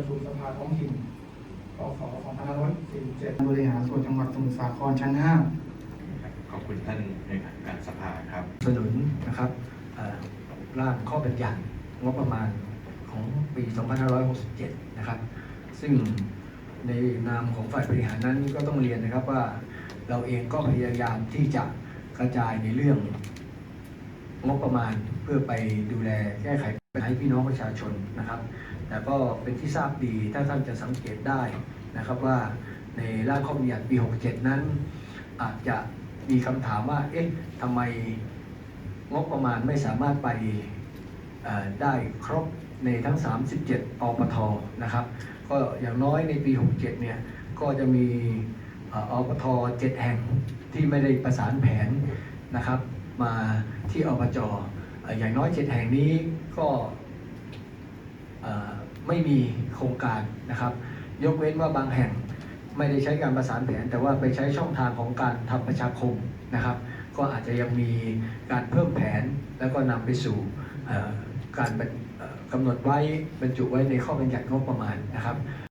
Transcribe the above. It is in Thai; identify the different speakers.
Speaker 1: ประชุมสภาท้องถิ่นพศ2547บริหารส่วนจังหวัดสมุทรสาครชั้น5
Speaker 2: ขอบคุณท่านเลขาธิการสภาครับ
Speaker 3: สนุนนะครับเอ่อร่างข้อบัญญัติงบประมาณของปี 2567 นะครับ ซึ่งในนามของฝ่ายบริหารนั้นก็ต้องเรียนนะครับว่าเราเองก็พยายามที่จะกระจายในเรื่อง งบประมาณเพื่อไปดูแลแก้ไขปัญหาให้พี่น้องประชาชนนะครับ แต่ก็เป็นที่ทราบดีถ้าท่านจะสังเกตได้นะครับว่าในร่างข้อบัญญัติปี 67 นั้น อาจจะมีคำถามว่า เอ๊ะทำไมงบประมาณไม่สามารถไปได้ครบในทั้ง 37 อปทนะครับ ก็อย่างน้อยในปี 67 เนี่ย ก็จะมีอปท 7 แห่งที่ไม่ได้ประสานแผนนะครับ มาที่อบจออย่างน้อย 7 แห่งนี้ก็ ไม่มีโครงการนะครับ ยกเว้นว่าบางแห่งไม่ได้ใช้การประสานแผน แต่ว่าไปใช้ช่องทางของการทำประชาคมนะครับ ก็อาจจะยังมีการเพิ่มแผนแล้วก็นำไปสู่การบรรเอ่อกำหนดไว้บรรจุไว้ในข้อบัญญัติงบประมาณนะครับ